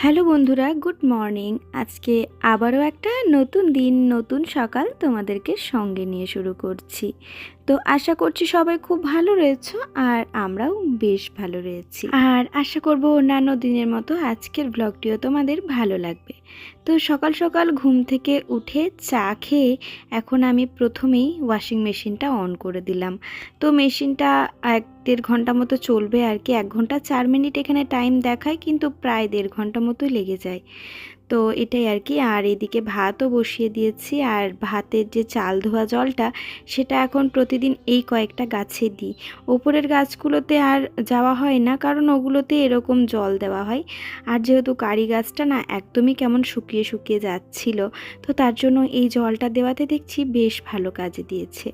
Hello বন্ধুরা, good morning. আজকে আবারও একটা নতুন দিন, নতুন সকাল তোমাদেরকে সঙ্গে নিয়ে শুরু করছি। তো আশা করছি সবাই খুব ভালো রয়েছ আর আমরাও বেশ ভালো রয়েছি। আর আশা করব অন্যান্য দিনের মতো আজকের ব্লগটিও তোমাদের ভালো লাগবে। তো সকাল সকাল ঘুম থেকে উঠে চা খেয়ে এখন আমি প্রথমেই ওয়াশিং মেশিনটা অন করে দিলাম। তো মেশিনটা এক দেড় ঘণ্টা মতো চলবে আর কি, এক ঘণ্টা চার মিনিট এখানে টাইম দেখায়, কিন্তু প্রায় দেড় ঘণ্টা মতো লেগে যায়। তো এটাই আর কি। আর এদিকে ভাতও বসিয়ে দিয়েছি। আর ভাতের যে চাল ধোয়া জলটা, সেটা এখন প্রতিদিন এই কয়েকটা গাছে দিই। ওপরের গাছগুলোতে আর যাওয়া হয় না, কারণ ওগুলোতে এরকম জল দেওয়া হয়। আর যেহেতু কারি গাছটা না একদমই কেমন শুকিয়ে শুকিয়ে যাচ্ছিল, তো তার জন্য এই জলটা দেওয়াতে দেখছি বেশ ভালো কাজে দিয়েছে।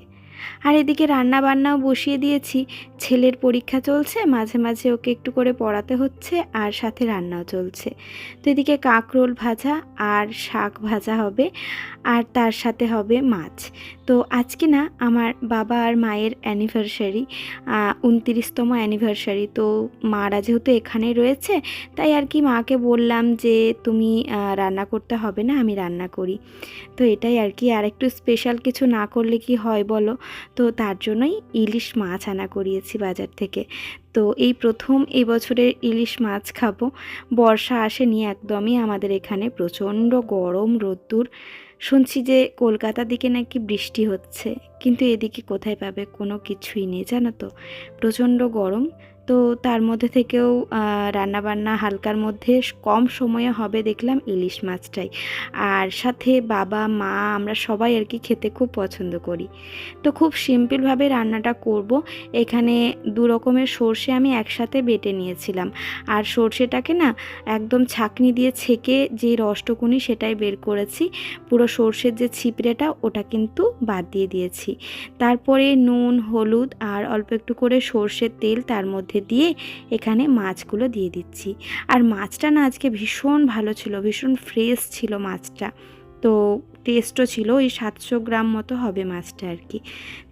আর এদিকে রান্না বান্নাও বসিয়ে দিয়েছি। ছেলের পরীক্ষা চলছে, মাঝে মাঝে ওকে একটু করে পড়াতে হচ্ছে আর সাথে রান্নাও চলছে। তো এদিকে কাঁকরোল ভাজা আর শাক ভাজা হবে আর তার সাথে হবে মাছ। তো আজকে না আমার বাবা আর মায়ের অ্যানিভার্সারি উনতিরিশতম অ্যানিভার্সারি তো মারা যেহেতু এখানে রয়েছে, তাই আর কি মাকে বললাম যে তুমি রান্না করতে হবে না, আমি রান্না করি। তো এটাই আর কি আর একটু স্পেশাল কিছু না করলে কি হয় বলো? তো তার জন্যই ইলিশ মাছ আনা করিয়েছি বাজার থেকে। তো এই প্রথম এই ইলিশ মাছ খাব। বর্ষা আসেনি একদমই, আমাদের এখানে প্রচণ্ড গরম, রোদ্দুর। শুনছি যে কলকাতার দিকে নাকি বৃষ্টি হচ্ছে, কিন্তু এদিকে কোথায় পাবে কোনো কিছুই নেই, জানো তো? প্রচণ্ড গরম। তো তার মধ্যে থেকেও রান্নাবান্না হালকার মধ্যে কম সময়ে হবে দেখলাম ইলিশ মাছটাই। আর সাথে বাবা, মা, আমরা সবাই আর কি খেতে খুব পছন্দ করি। তো খুব সিম্পলভাবে রান্নাটা করব। এখানে দু রকমের সর্ষে আমি একসাথে বেটে নিয়েছিলাম। আর সর্ষেটাকে না একদম ছাকনি দিয়ে ছেঁকে যে রসটুকুনি সেটাই বের করেছি, পুরো সর্ষের যে ছিপড়েটা ওটা কিন্তু বাদ দিয়ে দিয়েছি। তারপরে নুন, হলুদ আর অল্প একটু করে সর্ষের তেল তার মধ্যে দিয়ে এখানে মাছগুলো দিয়ে দিচ্ছি। আর মাছটা না আজকে ভীষণ ভালো ছিল, ভীষণ ফ্রেশ ছিল মাছটা। তো টেস্টও ছিল, ওই সাতশো গ্রাম মতো হবে মাছটা আর কি।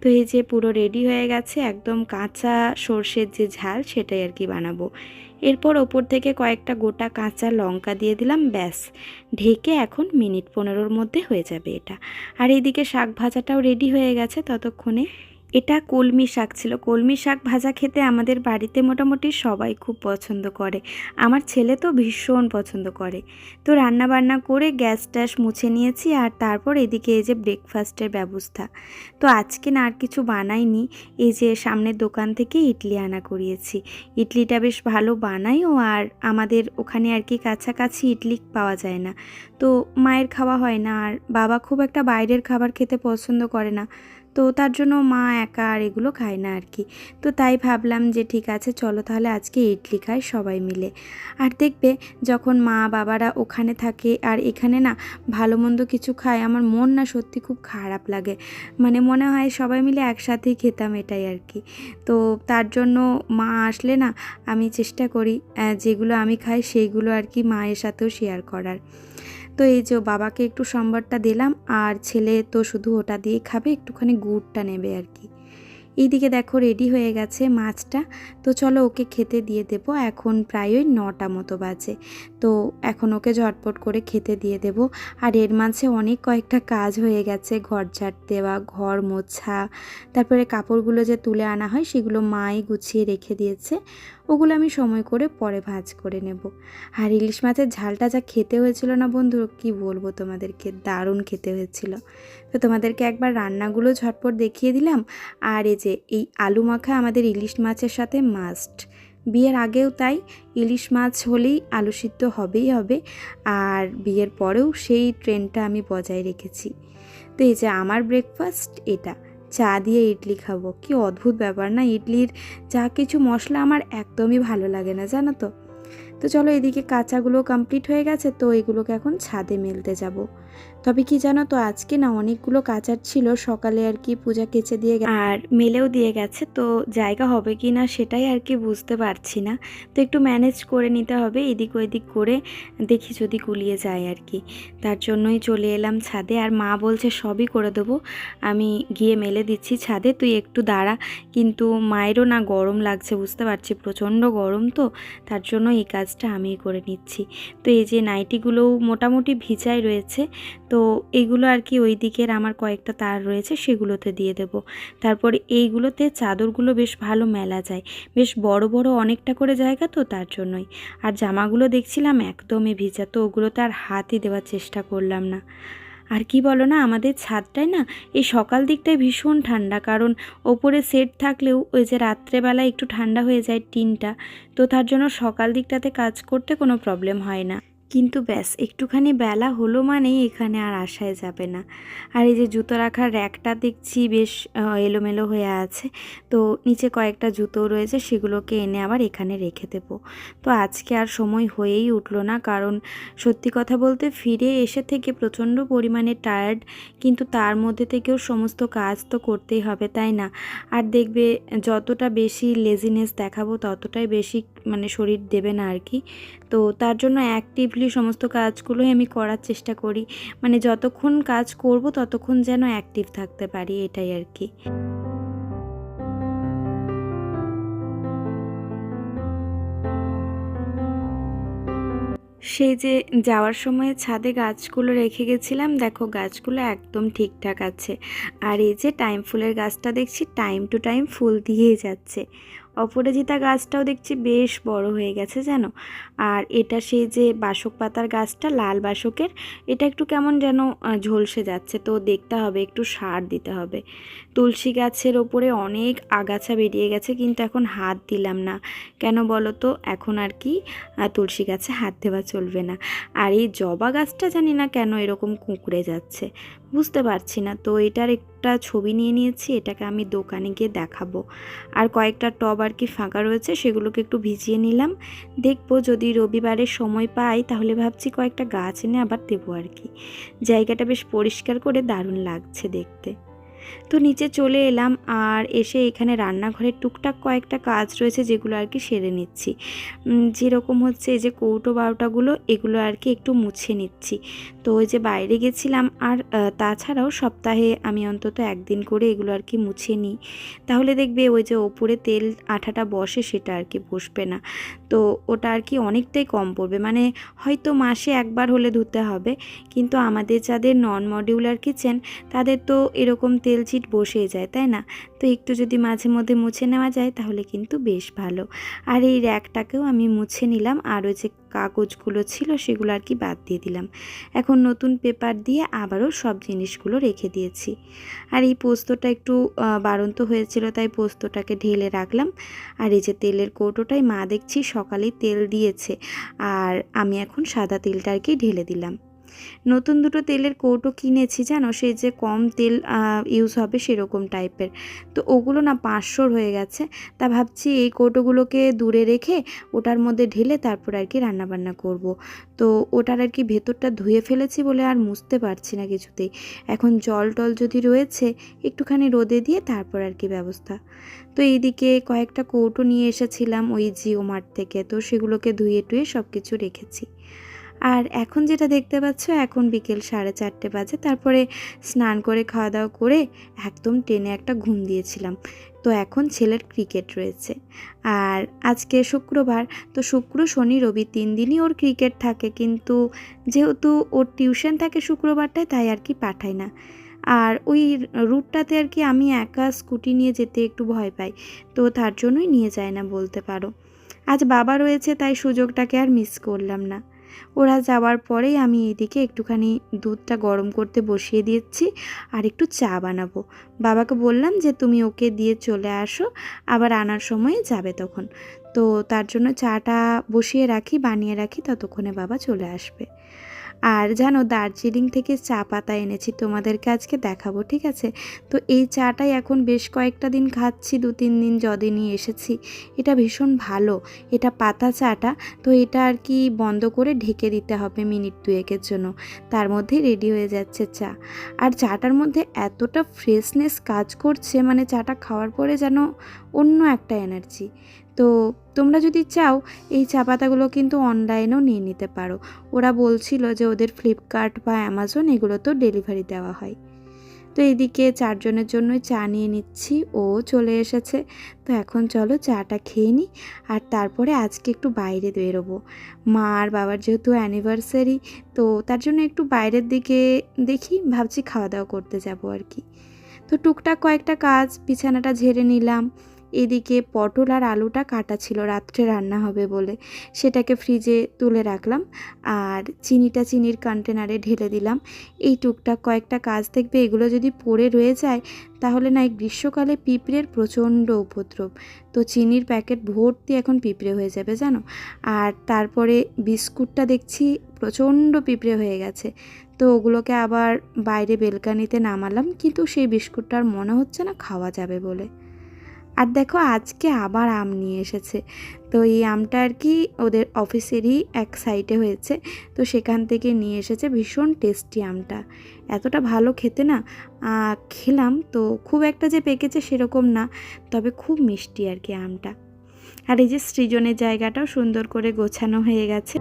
তো এই যে পুরো রেডি হয়ে গেছে, একদম কাঁচা সর্ষের যে ঝাল সেটাই আর কি বানাবো। এরপর ওপর থেকে কয়েকটা গোটা কাঁচা লঙ্কা দিয়ে দিলাম, ব্যাস। ঢেকে এখন মিনিট পনেরোর মধ্যে হয়ে যাবে এটা। আর এইদিকে শাক ভাজাটাও রেডি হয়ে গেছে, ততক্ষণে এটা কলমি শাক ছিল। কলমি শাক ভাজা খেতে আমাদের বাড়িতে মোটামুটি সবাই খুব পছন্দ করে। আমার ছেলে তো ভীষণ পছন্দ করে। তো রান্না বান্না করে গ্যাস ট্যাস মুছে নিয়েছি আর তারপর এদিকে এই যে ব্রেকফাস্টের ব্যবস্থা। তো আজকে না আর কিছু বানাইনি। এই যে সামনের দোকান থেকে ইডলি আনা করিয়েছি। ইডলিটা বেশ ভালো বানাইও আর আমাদের ওখানে আর কি কাছাকাছি ইডলি পাওয়া যায় না। তো মায়ের খাওয়া হয় না আর বাবা খুব একটা বাইরের খাবার খেতে পছন্দ করে না। তো তার জন্য মা একা আর এগুলো খায় না আর কি। তো তাই ভাবলাম যে ঠিক আছে, চলো তাহলে আজকে ইডলি খাই সবাই মিলে। আর দেখবে যখন মা বাবারা ওখানে থাকে আর এখানে না ভালো মন্দ কিছু খায়, আমার মন না সত্যি খুব খারাপ লাগে। মানে মনে হয় সবাই মিলে একসাথেই খেতাম এটাই আর কি। তো তার জন্য মা আসলে না আমি চেষ্টা করি যেগুলো আমি খাই সেইগুলো আর কি মায়ের সাথেও শেয়ার করার। তো এই যে বাবাকে একটু সম্বারটা দিলাম, আর ছেলে তো শুধু ওটা দিয়ে খাবে, একটুখানি গুড়টা নেবে আর কি। এইদিকে দেখো রেডি হয়ে গেছে মাছটা। তো চলো ওকে খেতে দিয়ে দেবো, এখন প্রায় ওই নটা মতো বাজে। তো এখন ওকে ঝটপট করে খেতে দিয়ে দেব। আর এর মাঝে অনেক কয়েকটা কাজ হয়ে গেছে, ঘর ঝাড় দেওয়া, ঘর মোছা, তারপরে কাপড়গুলো যে তুলে আনা হয়, সেগুলো মাই গুছিয়ে রেখে দিয়েছে। ওগুলো আমি সময় করে পরে ভাজ করে নেব। আর ইলিশ মাছের ঝালটা যা খেতে হয়েছিল না বন্ধু, কি বলব তোমাদেরকে? দারুণ খেতে হয়েছিল। তো তোমাদেরকে একবার রান্নাগুলো ঝটপট দেখিয়ে দিলাম। আর এই যে, এই আলু মাখা আমাদের ইলিশ মাছের সাথে মাস্ট বিয়ের আগেও তাই, ইলিশ মাছ হলেই আলু সিদ্ধ হবেই হবে। আর বিয়ের পরেও সেই ট্রেনটা আমি বজায় রেখেছি। তো এই যে, আমার ব্রেকফাস্ট এটা। চা দিয়ে ইডলি খাব। কি অদ্ভুত ব্যাপার না? ইডলির যা কিছু মশলা আমার একদমই ভালো লাগে না, জানো তো? তো চলো এদিকে কাঁচাগুলো কমপ্লিট হয়ে গেছে, তো এগুলোকে এখন ছাদে মেলতে যাব। তবে কি জানো তো, আজকে না অনেকগুলো কাচার ছিল, সকালে আর কি পূজা কেচে দিয়ে আর মেলেও দিয়ে গেছে, তো জায়গা হবে কি না সেটাই আর কি বুঝতে পারছি না। তো একটু ম্যানেজ করে নিতে হবে, এদিক ওইদিক করে দেখি যদি গুলিয়ে যায় আর কি। তার জন্যই চলে এলাম ছাদে, আর মা বলছে সবই করে দেবো। আমি গিয়ে মেলে দিচ্ছি ছাদে, তুই একটু দাঁড়া। কিন্তু মায়েরও না গরম লাগছে, বুঝতে পারছি, প্রচণ্ড গরম তো, তার জন্য এই কাজটা আমিই করে নিচ্ছি। তো এই যে নাইটিগুলোও মোটামুটি ভিজাই রয়েছে, তো এইগুলো আর কি ওই দিকের আমার কয়েকটা তার রয়েছে, সেগুলোতে দিয়ে দেব। তারপরে এইগুলোতে চাদরগুলো বেশ ভালো মেলা যায়। বেশ বড় বড় অনেকটা করে জায়গা তো তার জন্যই। আর জামাগুলো দেখছিলাম একদমই ভিজা, তো ওগুলোতে আর হাতই দেওয়ার চেষ্টা করলাম না। আর কি বলো না, আমাদের ছাদটায় না এই সকাল দিকটায় ভীষণ ঠান্ডা, কারণ ওপরে সেট থাকলেও ওই যে রাত্রেবেলা একটু ঠান্ডা হয়ে যায় টিনটা, তো তার জন্য সকাল দিকটাতে কাজ করতে কোনো প্রবলেম হয় না। কিন্তু ব্যাস, একটুখানি বেলা হলো মানেই এখানে আর আসায় যাবে না। আর এই যে জুতো রাখার র্যাকটা দেখছি বেশ এলোমেলো হয়ে আছে। তো নিচে কয়েকটা জুতো রয়েছে, সেগুলোকে এনে আবার এখানে রেখে দেবো। তো আজকে আর সময় হয়েই উঠল না, কারণ সত্যি কথা বলতে ফিরে এসে থেকে প্রচণ্ড পরিমাণে টায়ার্ড কিন্তু তার মধ্যে থেকেও সমস্ত কাজ তো করতেই হবে, তাই না? আর দেখবে যতটা বেশি লেজিনেস দেখাবো ততটাই বেশি মানে শরীর দেবে না আর কি। তো তার জন্য অ্যাক্টিভলি সমস্ত কাজগুলোই আমি করার চেষ্টা করি। মানে যতক্ষণ কাজ করব ততক্ষণ যেন অ্যাক্টিভ থাকতে পারি, এটাই আর কি। সেই যে যাওয়ার সময় ছাদে গাছগুলো রেখে গেছিলাম, দেখো গাছগুলো একদম ঠিকঠাক আছে। আর এই যে টাইম ফুলের গাছটা দেখছি টাইম টু টাইম ফুল দিয়েই যাচ্ছে। অপরাজিতা গাছটাও দেখছি বেশ বড় হয়ে গেছে জানো আর এটা সেই যে বাসক পাতার গাছটা, লাল বাসকের, এটা একটু কেমন যেন ঝলসে যাচ্ছে। তো দেখতে হবে, একটু সার দিতে হবে। তুলসী গাছের ওপরে অনেক আগাছা বেরিয়ে গেছে, কিন্তু এখন হাত দিলাম না। কেন বলো তো এখন আর কি তুলসী গাছে হাত দেওয়া চলবে না। আর এই জবা গাছটা জানি না কেন এরকম কুঁকড়ে যাচ্ছে। বুঝতে পারছি না। তো এটার একটা ছবি নিয়ে নিয়েছি, এটাকে আমি দোকানে গিয়ে দেখাবো। আর কয়েকটা টব আর কি ফাঁকা রয়েছে, সেগুলোকে একটু ভিজিয়ে নিলাম। দেখব যদি রবিবারের সময় পাই, তাহলে ভাবছি কয়েকটা গাছ এনে আবার দেবো আর কি। জায়গাটা বেশ পরিষ্কার করে দারুণ লাগছে দেখতে। তো নিচে চলে এলাম আর এসে এখানে রান্নাঘরের টুকটাক কয়েকটা কাজ রয়েছে যেগুলো আর কি সেরে নিচ্ছি। যেরকম হচ্ছে এই যে কৌটো বারোটাগুলো, এগুলো আর কি একটু মুছে নিচ্ছি। তো ওই যে বাইরে গেছিলাম আর তাছাড়াও সপ্তাহে আমি অন্তত একদিন করে এগুলো আর কি মুছে নিই। তাহলে দেখবে ওই যে ওপরে তেল আঠাটা বসে সেটা আর কি বসবে না। তো ওটা আর কি অনেকটাই কম পড়বে। মানে হয়তো মাসে একবার হলে ধুতে হবে। কিন্তু আমাদের যাদের নন মডিউলার কিচেন তাদের তো এরকম তেল ছিট বসেই যায়, তাই না? তো একটু যদি মাঝে মধ্যে মুছে নেওয়া যায়, তাহলে কিন্তু বেশ ভালো। আর এই র্যাকটাকেও আমি মুছে নিলাম, আর ওই যে কাগজগুলো ছিল সেগুলো আর কি বাদ দিয়ে দিলাম। এখন নতুন পেপার দিয়ে আবারও সব জিনিসগুলো রেখে দিয়েছি। আর এই পোস্তটা একটু বাড়ন্ত হয়েছিল, তাই পোস্তটাকে ঢেলে রাখলাম। আর এই যে তেলের কৌটোটাই মা দেখছি সকালেই তেল দিয়েছে, আর আমি এখন সাদা তেলটা আর কি ঢেলে দিলাম। নতুন দুটো তেলের কৌটো কিনেছি, জানো? সেই যে কম তেল ইউজ হবে সেরকম টাইপের। তো ওগুলো না পাঁচশোর হয়ে গেছে। তা ভাবছি এই কৌটোগুলোকে দূরে রেখে ওটার মধ্যে ঢেলে তারপর আর কি রান্নাবান্না করব। তো ওটার আর কি ভেতরটা ধুয়ে ফেলেছি বলে আর মুছতে পারছি না কিছুতেই। এখন জল টল যদি রয়েছে, একটুখানি রোদে দিয়ে তারপর আর কি ব্যবস্থা। তো এইদিকে কয়েকটা কৌটো নিয়ে এসেছিলাম ওই জিও মার্ট থেকে। তো সেগুলোকে ধুয়ে টুয়ে সব কিছু রেখেছি। আর এখন যেটা দেখতে পাচ্ছ, এখন বিকেল সাড়ে চারটে বাজে। তারপরে স্নান করে খাওয়া দাওয়া করে একদম টেনে একটা ঘুম দিয়েছিলাম। তো এখন ছেলের ক্রিকেট রয়েছে। আর আজকে শুক্রবার, তো শুক্র, শনি, রবি তিন দিনই ওর ক্রিকেট থাকে। কিন্তু যেহেতু ওর টিউশন থাকে শুক্রবারটায়, তাই আর কি পাঠায় না। আর ওই রুটটাতে আর কি আমি একা স্কুটি নিয়ে যেতে একটু ভয় পাই। তো তার জন্যই নিয়ে যায় না বলতে পারো। আজ বাবা রয়েছে, তাই সুযোগটাকে আর মিস করলাম না। ওরা যাওয়ার পরেই আমি এদিকে একটুখানি দুধটা গরম করতে বসিয়ে দিয়েছি আর একটু চা বানাবো। বাবাকে বললাম যে, তুমি ওকে দিয়ে চলে আসো, আবার আনার সময় যাবে তখন। তো তার জন্য চাটা বসিয়ে রাখি, বানিয়ে রাখি, ততক্ষণে বাবা চলে আসবে। আর জানো দার্জিলিং থেকে চা পাতা এনেছি তোমাদেরকে আজকে দেখাবো, ঠিক আছে? তো এই চাটাই এখন বেশ কয়েকটা দিন খাচ্ছি, দু তিন দিন যদিনই এসেছি। এটা ভীষণ ভালো, এটা পাতা চাটা, তো এটা আর কি বন্ধ করে ঢেকে দিতে হবে মিনিট দুয়েকের জন্য, তার মধ্যেই রেডি হয়ে যাচ্ছে চা। আর চাটার মধ্যে এতটা ফ্রেশনেস কাজ করছে মানে চাটা খাওয়ার পরে যেন অন্য একটা এনার্জি। তো তোমরা যদি চাও, এই চা পাতাগুলো কিন্তু অনলাইনেও নিয়ে নিতে পারো। ওরা বলছিল যে ওদের ফ্লিপকার্ট বা অ্যামাজন এগুলোতেও ডেলিভারি দেওয়া হয়। তো এইদিকে চারজনের জন্যই চা নিয়ে নিচ্ছি, ও চলে এসেছে। তো এখন চলো চাটা খেয়ে নিই, আর তারপরে আজকে একটু বাইরে বেরোবো। মা আর বাবার যেহেতু অ্যানিভার্সারি তো তার জন্য একটু বাইরের দিকে দেখি, ভাবছি খাওয়া দাওয়া করতে যাব আর কি। তো টুকটাক কয়েকটা কাজ, বিছানাটা ঝেড়ে নিলাম। এদিকে পটল আর আলুটা কাটা ছিল, রাত্রে রান্না হবে বলে। সেটাকে ফ্রিজে তুলে রাখলাম আর চিনিটা চিনির কন্টেনারে ঢেলে দিলাম। এই টুকটাক কয়েকটা কাজ দেখবে, এগুলো যদি পড়ে রয়ে যায়, তাহলে না এই গ্রীষ্মকালে পিঁপড়ের প্রচণ্ড উপদ্রব। তো চিনির প্যাকেট ভর্তি এখন পিঁপড়ে হয়ে যাবে, জানো? আর তারপরে বিস্কুটটা দেখছি প্রচণ্ড পিঁপড়ে হয়ে গেছে। তো ওগুলোকে আবার বাইরে বেলকানিতে নামালাম, কিন্তু সেই বিস্কুটটা আর মনে হচ্ছে না খাওয়া যাবে বলে। আর দেখো আজকে আবার আম নিয়ে এসেছে। তো এই আমটা আর কি ওদের অফিসেরই এক সাইডে হয়েছে। তো সেখান থেকে নিয়ে এসেছে ভীষণ টেস্টি আমটা। এতটা ভালো খেতে না খেলাম তো খুব একটা যে পেকেছে সেরকম না, তবে খুব মিষ্টি আর কি আমটা। আর এই যে সৃজনের জায়গাটাও সুন্দর করে গোছানো হয়ে গেছে।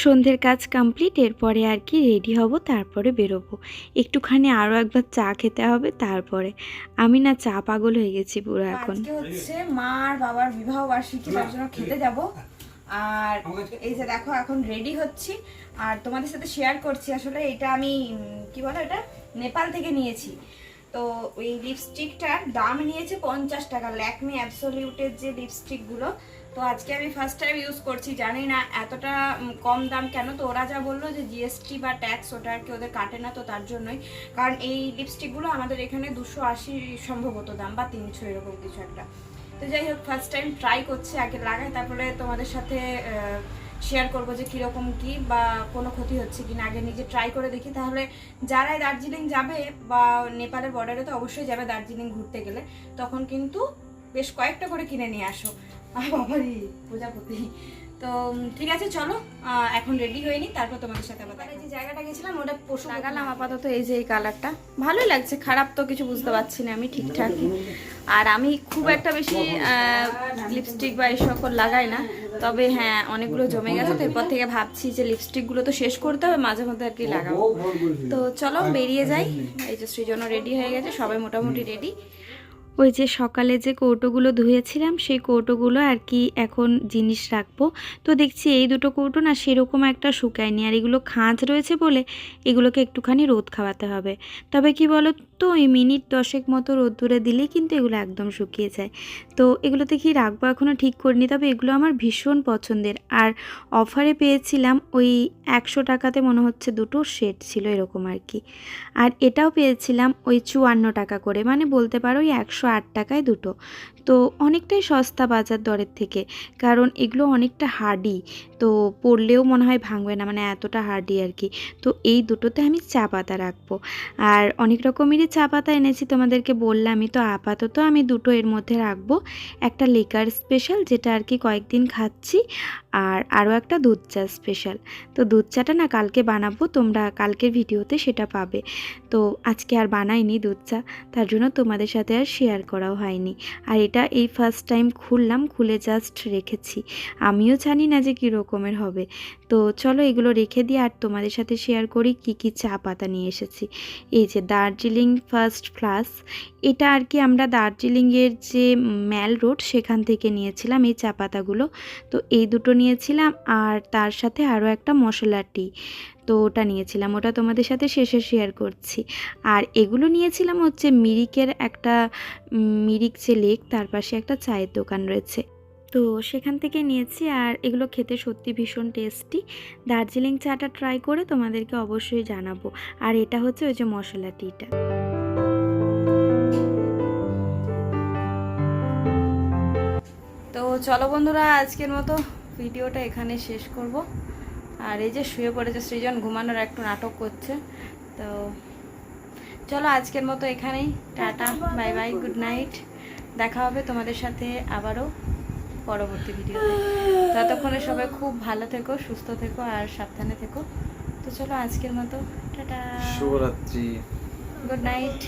সন্ধ্যের কাজ কমপ্লিট এরপরে আর কি রেডি হব তারপরে বেরোবো। একটুখানি আরও একবার চা খেতে হবে তারপরে। আমি না চা পাগল হয়ে গেছি পুরো এখন। হচ্ছে মা আর বাবার বিবাহ বার্ষিকী তার জন্য খেতে যাব। আর এই যে দেখো এখন রেডি হচ্ছি। আর তোমাদের সাথে শেয়ার করছি আসলে এটা আমি কি বলো এটা নেপাল থেকে নিয়েছি। তো ওই লিপস্টিকটার দাম নিয়েছে পঞ্চাশ টাকা। ল্যাকমি অ্যাবসলিউটের যে লিপস্টিকগুলো তো আজকে আমি ফার্স্ট টাইম ইউজ করছি, জানি না এতটা কম দাম কেন, তো ওরা যা বলল যে জিএসটি বা ট্যাক্স ওটা আর কি ওদের কাটে না, তো তার জন্যই। কারণ এই লিপস্টিকগুলো আমাদের এখানে দুশো আশি সম্ভবত দাম বা তিনশো এরকম কিছু একটা। তো যাই হোক ফার্স্ট টাইম ট্রাই করছি, আগে লাগাই, তারপরে তোমাদের সাথে শেয়ার করব যে কীরকম কি বা কোনো ক্ষতি হচ্ছে কি না আগে নিজে ট্রাই করে দেখি, তাহলে যারাই দার্জিলিং যাবে বা নেপালের বর্ডারে তো অবশ্যই যাবে দার্জিলিং ঘুরতে গেলে। তখন কিন্তু বেশ কয়েকটা করে কিনে নিয়ে আসো। বাবারি প্রজাপতি তো ঠিক আছে চলো। এখন রেডি হয়ে নি তারপর তোমাদের সাথে আবার যে জায়গাটা গেছিলাম ওটা পশু লাগালাম আপাতত এই যে এই কালারটা ভালোই লাগছে খারাপ তো কিছু বুঝতে পারছি না আমি ঠিকঠাক। আর আমি খুব একটা বেশি লিপস্টিক বা এই সকল লাগাই না। তবে হ্যাঁ অনেকগুলো জমে গেছে তো এরপর থেকে ভাবছি যে লিপস্টিকগুলো তো শেষ করতে হবে মাঝে মধ্যে আর কি লাগাবো। তো চলো বেরিয়ে যাই। এই যে সৃজনও রেডি হয়ে গেছে সবাই মোটামুটি রেডি ওই যে সকালে যে কৌটোগুলো ধুয়েছিলাম, সেই কৌটোগুলো আর কি এখন জিনিস রাখব। তো দেখছি এই দুটো কৌটো না সেরকম একটা শুকায়নি আর এগুলো খাঁজ রয়েছে বলে এগুলোকে একটুখানি রোদ খাওয়াতে হবে। তবে কি বলো তো ওই মিনিট দশেক মতো রোদ দূরে দিলেই কিন্তু এগুলো একদম শুকিয়ে যায়। তো এগুলোতে কি রাখব এখনও ঠিক করিনি, তবে এগুলো আমার ভীষণ পছন্দের। আর অফারে পেয়েছিলাম ওই একশো টাকাতে মনে হচ্ছে দুটো সেট ছিল এরকম আর কি। আর এটাও পেয়েছিলাম ওই চুয়ান্ন টাকা করে। মানে বলতে পারো ওই একশো আট টাকায় দুটো। তো অনেকটাই সস্তা বাজার দরের থেকে, কারণ এগুলো অনেকটা হার্ডি তো পড়লেও মনে হয় ভাঙবে না মানে এতটা হার্ডি আর কি। তো এই দুটোতে আমি চা পাতা রাখব। আর অনেক রকমেরই চা পাতা এনেছি, তোমাদেরকে বললামই তো, আপাতত আমি দুটো এর মধ্যে রাখব। একটা লেকার স্পেশাল যেটা আর কি কয়েকদিন খাচ্ছি, আর আরও একটা দুধ চা স্পেশাল তো দুধ চাটা না কালকে বানাবো, তোমরা কালকের ভিডিওতে সেটা পাবে। তো আজকে আর বানাইনি দুধ চা, তার জন্য তোমাদের সাথে আর শেয়ার করাও হয়নি। আর এটা এই ফার্স্ট টাইম খুললাম, খুলে জাস্ট রেখেছি। আমিও জানি না যে কী রকমের হবে। তো চলো এগুলো রেখে দিয়ে আর তোমাদের সাথে শেয়ার করি কি কি চা পাতা নিয়ে এসেছি। এই যে দার্জিলিং ফার্স্ট ক্লাস এটা আর কি আমরা দার্জিলিংয়ের যে ম্যাল রোড সেখান থেকে নিয়েছিলাম এই চা পাতাগুলো। তো এই দুটো নিয়েছিলাম আর তার সাথে আরও একটা মশলা টি তো ওটা নিয়েছিলাম, ওটা তোমাদের সাথে শেষে শেয়ার করছি। আর এগুলো নিয়েছিলাম হচ্ছে মিরিকের একটা মিরিক যে লেক তার পাশে একটা চায়ের দোকান রয়েছে। তো সেখান থেকে নিয়েছি আর এগুলো খেতে সত্যি ভীষণ টেস্টি দার্জিলিং চাটা ট্রাই করে তোমাদেরকে অবশ্যই জানাব। আর এটা হচ্ছে ওই যে মশলা টিটা তো চলো বন্ধুরা, আজকের মতো ভিডিওটা এখানে শেষ করব। আর এই যে শুয়ে পড়েছে সৃজন ঘুমানোর একটু নাটক করছে। তো চলো আজকের মতো এখানেই। Tata bye bye good night. দেখা হবে তোমাদের সাথে আবারও পরবর্তী ভিডিওতে। ততক্ষণে সবাই খুব ভালো থেকো সুস্থ থেকো আর সাবধানে থেকো। তো চলো আজকের মতো টাটা। শুভরাত্রি। Good night.